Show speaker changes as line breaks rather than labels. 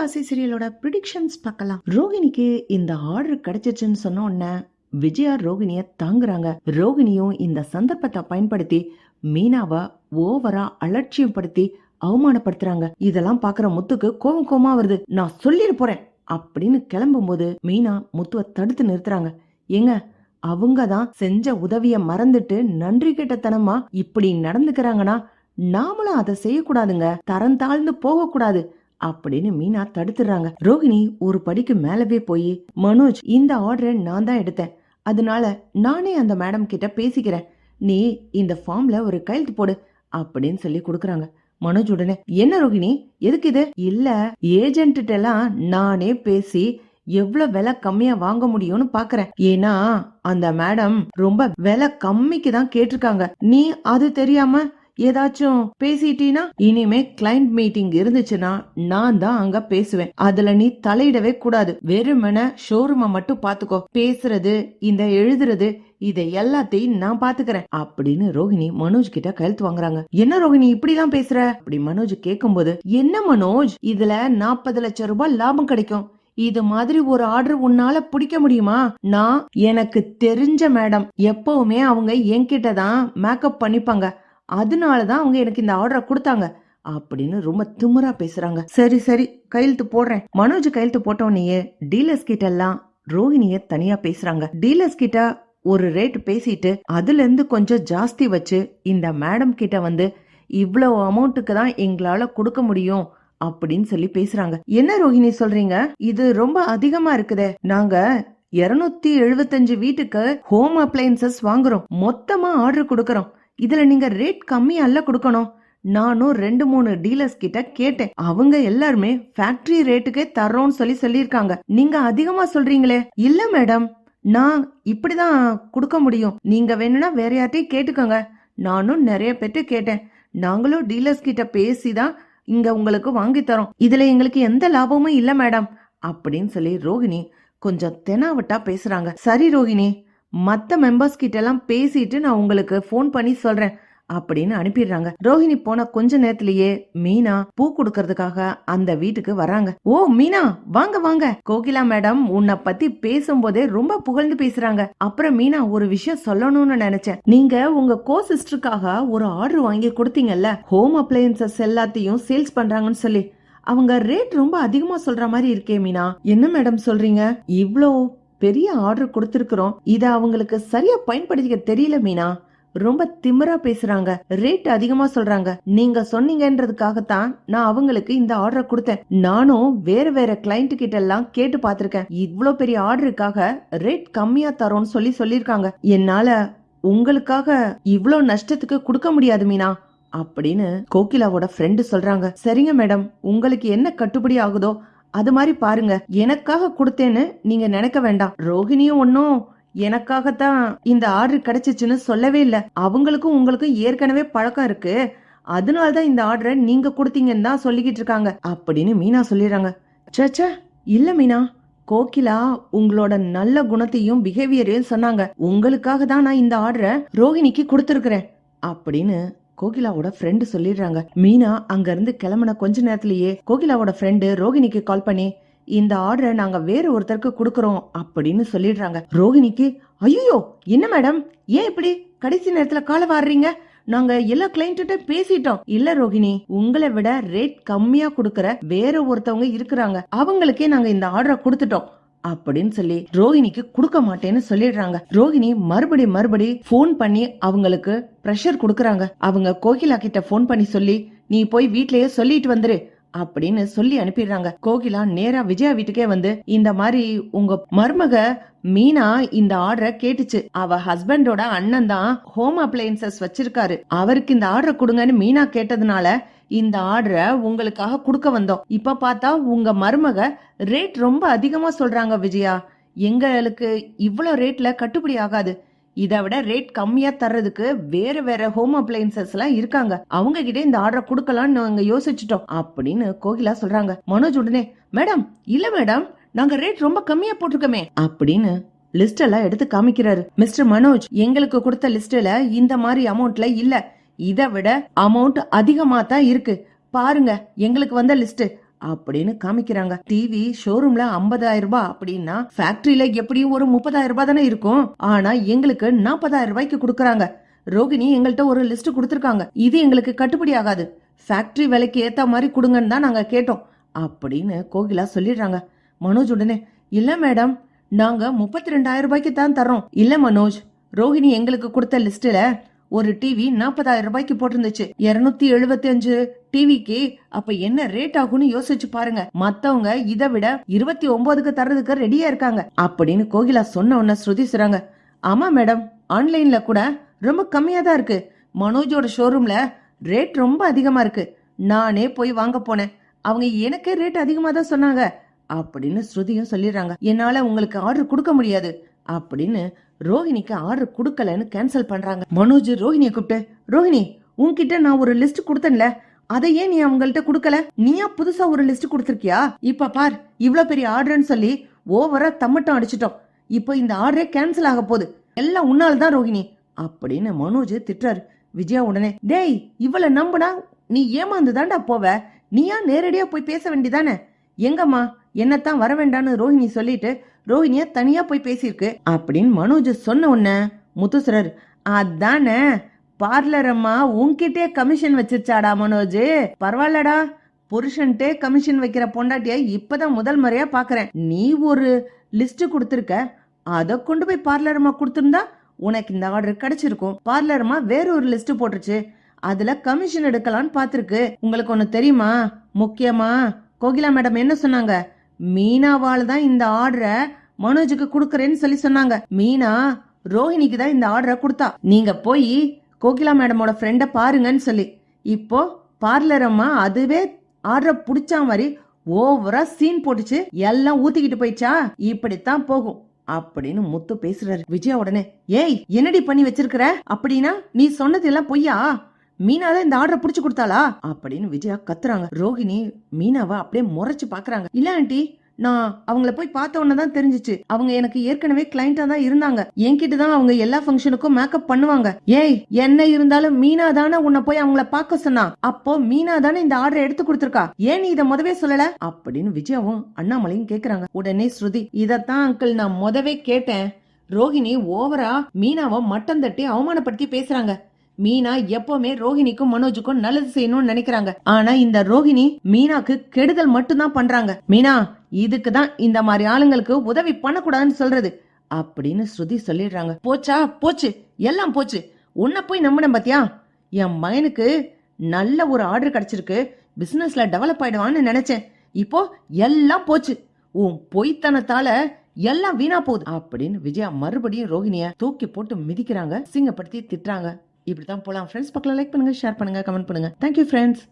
அட்டகாசி சீரியலோட predictions பார்க்கலாம். ரோகிணிக்கு இந்த order கிடைச்சிச்சுன்னு சொன்ன உடனே விஜயா ரோகிணிய தாங்குறாங்க. ரோகிணியும் இந்த சந்தர்ப்பத்தை பயன்படுத்தி மீனாவை ஓவரா அலட்சியப்படுத்தி அவமானப்படுத்துறாங்க. இதெல்லாம் பாக்குற முத்துக்கு கோவம் கோவமா வருது. நான் சொல்லிட போறேன் அப்படின்னு கிளம்பும்போது மீனா முத்துவை தடுத்து நிறுத்துறாங்க. ஏங்க அவங்க தான் செஞ்ச உதவிய மறந்துட்டு நன்றி கெட்டத்தனமா இப்படி நடந்துக்கிறாங்கன்னா நாமளும் அதை செய்யக்கூடாதுங்க. தரம் தாழ்ந்து போகக்கூடாது. அப்படின்னு மீனா தடுத்துறாங்க ரோகிணி ஒரு படிக்கு மேலவே போய் மனோஜ் இந்த ஆர்டரை நான் தான் எடுத்தேன். அதனால நானே அந்த மேடம் கிட்ட பேசிக்கிறேன். நீ இந்த ஃபார்ம்ல ஒரு கையெழுத்து போடு அப்படின்னு சொல்லி கொடுக்குறாங்க. மனோஜ் உடனே என்ன ரோகிணி? எதுக்கு இது? இல்ல ஏஜென்ட் எல்லாம் நானே பேசி எவ்வளவு விலை கம்மியா வாங்க முடியும்னு பாக்குறேன். ஏன்னா அந்த மேடம் ரொம்ப விலை கம்மிக்கு தான் கேட்டிருக்காங்க. நீ அது தெரியாம ஏதாச்சும் பேசிட்டீனா இனிமே கிளைண்ட் மீட்டிங் இருந்துச்சுன்னா நான் தான் அங்க பேசுவேன். அதுல நீ தலையிடவே கூடாது. வெறுமன ஷோரூம மட்டும் பாத்துக்கோ. பேசுறது இந்த எழுதுறது இதை எல்லாத்தையும் நான் பாத்துக்கிறேன். அப்படின்னு ரோஹிணி மனோஜ் கிட்ட கையெழுத்து வாங்குறாங்க. என்ன ரோஹிணி இப்படிலாம் பேசுற? அப்படி மனோஜ் கேட்கும்போது என்ன மனோஜ்? இதுல நாற்பது லட்சம் ரூபாய் லாபம் கிடைக்கும். இது மாதிரி ஒரு ஆர்டர் உன்னால பிடிக்க முடியுமா? நான் எனக்கு தெரிஞ்ச மேடம் எப்பவுமே அவங்க என்கிட்ட தான் மேக்கப் பண்ணிப்பாங்க. அதனால தான் அவங்க எனக்கு இந்த ஆர்டரை கொடுத்தாங்க. அப்படின்னு ரொம்ப திமுறா பேசுறாங்க. சரி சரி கையெழுத்து போடுறேன். மனோஜ் கையெழுத்து போட்டோன்னே டீலர்ஸ் கிட்ட எல்லாம் ரோஹிணிய தனியா பேசுறாங்க. டீலர்ஸ் கிட்ட ஒரு ரேட் பேசிட்டு அதுல இருந்து கொஞ்சம் ஜாஸ்தி வச்சு இந்த மேடம் கிட்ட வந்து இவ்வளவு அமௌண்ட்டுக்கு தான் எங்களால கொடுக்க முடியும் அப்படின்னு சொல்லி பேசுறாங்க. என்ன ரோஹிணி சொல்றீங்க? இது ரொம்ப அதிகமா இருக்குதே. நாங்க இருநூத்தி எழுபத்தஞ்சு வீட்டுக்கு ஹோம் அப்ளையன்சஸ் வாங்குறோம். மொத்தமா ஆர்டர் கொடுக்கறோம். இதுல நீங்க ரேட் கம்மியா கொடுக்கணும். நானும் ரெண்டு மூணு டீலர்ஸ் கிட்ட கேட்டேன். அவங்க எல்லாருமே ஃபேக்டரி ரேட்டுக்கே தர்றோம்னு சொல்லி சொல்லியிருக்காங்க. நீங்க அதிகமா சொல்றீங்களே. இல்ல மேடம் நான் இப்படிதான் கொடுக்க முடியும். நீங்க வேணும்னா வேற யார்ட்டையும் கேட்டுக்கோங்க. நானும் நிறைய பேர்ட்டு கேட்டேன். நாங்களும் டீலர்ஸ் கிட்ட பேசி தான் இங்க உங்களுக்கு வாங்கி தரோம். இதுல எங்களுக்கு எந்த லாபமும் இல்ல மேடம் அப்படின்னு சொல்லி ரோகிணி கொஞ்சம் தெனாவட்டா பேசுறாங்க. சரி ரோகிணி மற்ற மெம்பர்ஸ் கிட்ட எல்லாம் பேசிட்டு நான் உங்களுக்கு ஃபோன் பண்ணி சொல்றேன் அப்படின்னு அனுப்பிடுறாங்க. ரோஹிணி போன கொஞ்ச நேரத்திலேயே மீனா பூ கொடுக்கறதுக்காக அந்த வீட்டுக்கு வராங்க ஓ மீனா வாங்க வாங்க. கோகிலா மேடம் உன்னை பத்தி பேசும்போதே ரொம்ப புகழ்ந்து பேசுறாங்க. அப்புறம் மீனா ஒரு விஷயம் சொல்லணும்னு நினைச்சேன். நீங்க உங்க கோ சிஸ்டருக்காக ஒரு ஆர்டர் வாங்கி கொடுத்தீங்கல்ல? ஹோம் அப்ளையன்சஸ் எல்லாத்தையும் சேல்ஸ் பண்றாங்கன்னு சொல்லி. அவங்க ரேட் ரொம்ப அதிகமா சொல்ற மாதிரி இருக்கே மீனா. என்ன மேடம் சொல்றீங்க? இவ்ளோ பெரிய ஆர்டர் கொடுத்திருக்கிறோம். இத அவங்களுக்கு சரியா பயன்படுத்திக்க தெரியல மீனா. ரொம்ப திமிரா பேசுறாங்க. ரேட் அதிகமா சொல்றாங்க. நீங்க சொன்னீங்கன்றதுக்காகத்தான் நான் அவங்களுக்கு இந்த ஆர்டரை கொடுத்தேன். நானும் வேற வேற கிளைண்ட் கிட்ட எல்லாம் கேட்டு பார்த்திருக்கேன். இவ்வளோ பெரிய ஆர்டருக்காக ரேட் கம்மியா தரோம்னு சொல்லி சொல்லிருக்காங்க என்னால உங்களுக்காக இவ்வளோ நஷ்டத்துக்கு கொடுக்க முடியாது மீனா. அப்படின்னு கோகிலாவோட ஃப்ரெண்டு சொல்றாங்க. சரிங்க மேடம் உங்களுக்கு என்ன கட்டுப்படி ஆகுதோ அது மாதிரி பாருங்க. எனக்காக கொடுத்தேன்னு நீங்க நினைக்க வேண்டாம். ரோஹிணியும் ஒன்னும் எனக்காகத்தான் இந்த ஆர்டர் கிடைச்சிச்சுன்னு சொல்லவே இல்ல. அவங்களுக்கும் உங்களுக்கும் ஏற்கனவே பழக்கம் இருக்கு. அதனால தான் இந்த ஆர்டரை நீங்க கொடுத்தீங்கன்னு தான் சொல்லிக்கிட்டு இருக்காங்க. அப்படின்னு மீனா சொல்லிடுறாங்க. சச்சா இல்ல மீனா. கோகிலா உங்களோட நல்ல குணத்தையும் பிஹேவியரையும் சொன்னாங்க. உங்களுக்காக தான் நான் இந்த ஆர்டரை ரோஹிணிக்கு கொடுத்துருக்குறேன். அப்படின்னு கோகிலாவோட ஃப்ரெண்டு சொல்லிடுறாங்க. மீனா அங்க இருந்து கிளம்புன கொஞ்ச நேரத்திலேயே கோகிலாவோட ஃப்ரெண்டு ரோகிணிக்கு கால் பண்ணி இந்த ஆர்டரை நாங்க வேற ஒருத்தருக்கு கொடுக்கறோம் அப்படின்னு சொல்லிடுறாங்க. ரோஹிணிக்கு ஐயோ என்ன மேடம் ஏன் இப்படி கடைசி நேரத்துல கால வாடுறீங்க நாங்க எல்லா கிளைண்ட்டு பேசிட்டோம். இல்ல ரோஹிணி உங்களை விட ரேட் கம்மியா கொடுக்கற வேற ஒருத்தவங்க இருக்கிறாங்க. அவங்களுக்கே நாங்க இந்த ஆர்டரை கொடுத்துட்டோம். அப்படின்னு சொல்லி ரோஹிணிக்கு கொடுக்க மாட்டேன்னு சொல்லிடுறாங்க. ரோஹிணி மறுபடி மறுபடி ஃபோன் பண்ணி அவங்களுக்கு ப்ரெஷர் கொடுக்கறாங்க. அவங்க கோகிலா கிட்ட ஃபோன் பண்ணி சொல்லி நீ போய் வீட்லயே சொல்லிட்டு வந்துரு அப்படின்னு சொல்லி அனுப்பிடுறாங்க. கோகிலா நேரா விஜயா வீட்டுக்கே வந்து இந்த மாதிரி உங்க மருமக மீனா இந்த ஆர்டரை கேட்டுச்சு. அவ ஹஸ்பண்டோட அண்ணன் தான் ஹோம் அப்ளையன்சஸ் வச்சிருக்காரு. அவருக்கு இந்த ஆர்டரை கொடுங்கன்னு மீனா கேட்டதுனால இந்த ஆர்டரை உங்களுக்காக கொடுக்க வந்தோம். இப்ப பார்த்தா உங்க மருமக ரேட் ரொம்ப அதிகமா சொல்றாங்க விஜயா. எங்களுக்கு இவ்வளோ ரேட்ல கட்டுப்படி ஆகாது. இதை விட ரேட் கம்மியா தர்றதுக்கு வேற வேற ஹோம் அப்ளையன்சஸ் எல்லாம் இருக்காங்க. அவங்க கிட்ட இந்த ஆர்டரை கொடுக்கலாம்னு நாங்க யோசிச்சுட்டோம். அப்படின்னு கோகிலா சொல்றாங்க. மனோஜ் உடனே மேடம் இல்ல மேடம் நாங்க ரேட் ரொம்ப கம்மியா போட்டிருக்கோமே. அப்படின்னு லிஸ்ட் எல்லாம் எடுத்து காமிக்கிறாரு. மிஸ்டர் மனோஜ் எங்களுக்கு கொடுத்த லிஸ்ட்ல இந்த மாதிரி அமௌண்ட்ல இல்ல. இதை விட அமௌண்ட் அதிகமா தான் இருக்கு. பாருங்க எங்களுக்கு வந்த லிஸ்ட் அப்படின்னு காமிக்கிறாங்க. டிவி ஷோரூம்ல 50000 ரூபாய் அப்படின்னா ஃபேக்டரியில எப்படியும் ஒரு 30000 ரூபாய் தானே இருக்கும். ஆனா எங்களுக்கு 40000 ரூபாய்க்கு கொடுக்கறாங்க. ரோகிணி எங்கள்கிட்ட ஒரு லிஸ்ட் கொடுத்துருக்காங்க. இது எங்களுக்கு கட்டுப்படி ஆகாது. ஃபேக்டரி விலைக்கு ஏத்த மாதிரி கொடுங்கன்னு தான் நாங்க கேட்டோம். அப்படின்னு கோகிலா சொல்லிடுறாங்க. மனோஜ் உடனே இல்ல மேடம் நாங்க முப்பத்தி ரெண்டாயிரம் ரூபாய்க்கு தான் தரோம் இல்ல மனோஜ் ரோஹிணி எங்களுக்கு கொடுத்த லிஸ்ட்ல ஒரு டிவி நாற்பதாயிரம் ரூபாய்க்கு போட்டிருந்துச்சு. இருநூத்தி எழுபத்தி அஞ்சு டிவிக்கு அப்ப என்ன ரேட் ஆகும்னு யோசிச்சு பாருங்க. மத்தவங்க இதை விட இருபத்தி ஒன்பதுக்கு தர்றதுக்கு ரெடியா இருக்காங்க. அப்படின்னு கோகிலா சொன்ன உடனே ஸ்ருதி சொல்றாங்க ஆமா மேடம் ஆன்லைன்ல கூட ரொம்ப கம்மியா தான் இருக்கு. மனோஜோட ஷோரூம்ல ரேட் ரொம்ப அதிகமா இருக்கு. நானே போய் வாங்க போனேன். அவங்க எனக்கே ரேட் அதிகமா தான் சொன்னாங்க. அப்படின்னு ஸ்ருதியும் சொல்லிடுறாங்க. என்னால உங்களுக்கு ஆர்டர் கொடுக்க முடியாது. அப்படின்னு ரோஹிணிக்கு ஆர்டர் கொடுக்கலன்னு கேன்சல் பண்றாங்க. மனோஜ் ரோஹிணியை கூப்பிட்டு ரோஹிணி உன்கிட்ட நான் ஒரு லிஸ்ட் கொடுத்தேன்ல அதை ஏன் நீ அவங்கள்ட்ட கொடுக்கல? நீயா புதுசா ஒரு லிஸ்ட் கொடுத்துருக்கியா? இப்ப பார் இவ்வளோ பெரிய ஆர்டர்னு சொல்லி ஓவரா தம்மட்டம் அடிச்சிட்டோம். இப்போ இந்த ஆர்டரே கேன்சல் ஆக போகுது. எல்லாம் உன்னால்தான் ரோஹிணி. அப்படின்னு மனோஜ் திட்டுறாரு. விஜயா உடனே டேய் இவள நம்புனா நீ ஏமாந்து தாண்டா போவ? நீயா நேரடியா போய் பேச வேண்டிதானே எங்கம்மா என்னத்தான் வர வேண்டான்னு ரோஹிணி சொல்லிட்டு ரோஹிணிய தனியா போய் பேசியிருக்கு. அப்படின்னு மனோஜ் சொன்ன உடனே முத்துசுரர் அதானே பார்லர் அம்மா உன்கிட்டே கமிஷன் வச்சிருச்சாடா மனோஜ்? பரவாயில்லடா புருஷன்ட்டே கமிஷன் வைக்கிற பொண்டாட்டிய இப்பதான் முதல் முறையா பாக்குறேன். நீ ஒரு லிஸ்ட் கொடுத்துருக்க. அதை கொண்டு போய் பார்லர் அம்மா கொடுத்துருந்தா உனக்கு இந்த ஆர்டர் கிடைச்சிருக்கும். பார்லர் அம்மா வேற ஒரு லிஸ்ட் போட்டுருச்சு. அதுல கமிஷன் எடுக்கலாம்னு பாத்திருக்கு. உங்களுக்கு ஒண்ணு தெரியுமா? முக்கியமா கோகிலா மேடம் என்ன சொன்னாங்க? மீனாவால் தான் இந்த ஆர்டரை மனோஜுக்கு கொடுக்கறேன்னு சொல்லி சொன்னாங்க. மீனா ரோஹிணிக்கு தான் இந்த ஆர்டரை கொடுத்தா. நீங்க போய் கோகிலா மேடமோட ஃப்ரெண்ட பாருங்கன்னு சொல்லி. இப்போ பார்லர் அம்மா அதுவே ஆர்டரை புடிச்சா மாதிரி ஓவரா சீன் போட்டுச்சு. எல்லாம் ஊத்திக்கிட்டு போயிடுச்சா? இப்படித்தான் போகும். அப்படின்னு முத்து பேசுறாரு. விஜயா உடனே ஏய் என்னடி பண்ணி வச்சிருக்கிற? அப்படின்னா நீ சொன்னது எல்லாம் பொய்யா? மீனா தான் இந்த ஆர்டரை புடிச்சு கொடுத்தாளா? அப்படின்னு விஜயா கத்துறாங்க. ரோஹிணி மீனாவை அப்படியே முறைச்சு பாக்குறாங்க. இல்ல ஆண்டி நான் அவங்கள போய் பார்த்த உடனே தான் தெரிஞ்சுச்சு. அவங்க எனக்கு ஏற்கனவே கிளைண்டா தான் இருந்தாங்க. என்கிட்ட தான் அவங்க எல்லா ஃபங்க்ஷனுக்கும் மேக்கப் பண்ணுவாங்க. ஏய் என்ன இருந்தாலும் மீனா தானே உன்னை போய் அவங்கள பார்க்க சொன்னா. அப்போ மீனா தானே இந்த ஆர்டர் எடுத்து கொடுத்துருக்கா. ஏன் நீ இதை முதவே சொல்லல? அப்படின்னு விஜயாவும் அண்ணாமலையும் கேக்குறாங்க. உடனே ஸ்ருதி இதத்தான் அங்கிள் நான் முதவே கேட்டேன். ரோஹிணி ஓவரா மீனாவை மட்டம் தட்டி அவமானப்படுத்தி பேசுறாங்க. மீனா எப்பவுமே ரோஹிணிக்கும் மனோஜுக்கும் நல்லது செய்யணும்னு நினைக்கிறாங்க. ஆனா இந்த ரோஹிணி மீனாக்கு கெடுதல் மட்டும்தான் பண்றாங்க. மீனா இதுக்கு தான் இந்த மாதிரி ஆளுங்களுக்கு உதவி பண்ணக்கூடாதுன்னு சொல்றது அப்படின்னு ஸ்ருதி சொல்லிடுறாங்க. போச்சா? போச்சு. எல்லாம் போச்சு. உன்னை போய் நம்பினேன் பாத்தியா? என் மகனுக்கு நல்ல ஒரு ஆர்டர் கிடைச்சிருக்கு. பிசினஸ்ல டெவலப் ஆயிடுவான்னு நினைச்சேன். இப்போ எல்லாம் போச்சு. உன் பொய்த்தனத்தால எல்லாம் வீணா போகுது அப்படின்னு விஜயா மறுபடியும் ரோஹிணிய தூக்கி போட்டு மிதிக்கிறாங்க. சிங்கப்படுத்தி திட்டுறாங்க. இப்படித்தான் போகலாம். ஃப்ரெண்ட்ஸ் பக்கம் லைக் பண்ணுங்க ஷேர் பண்ணுங்க கமெண்ட் பண்ணுங்க. Thank you friends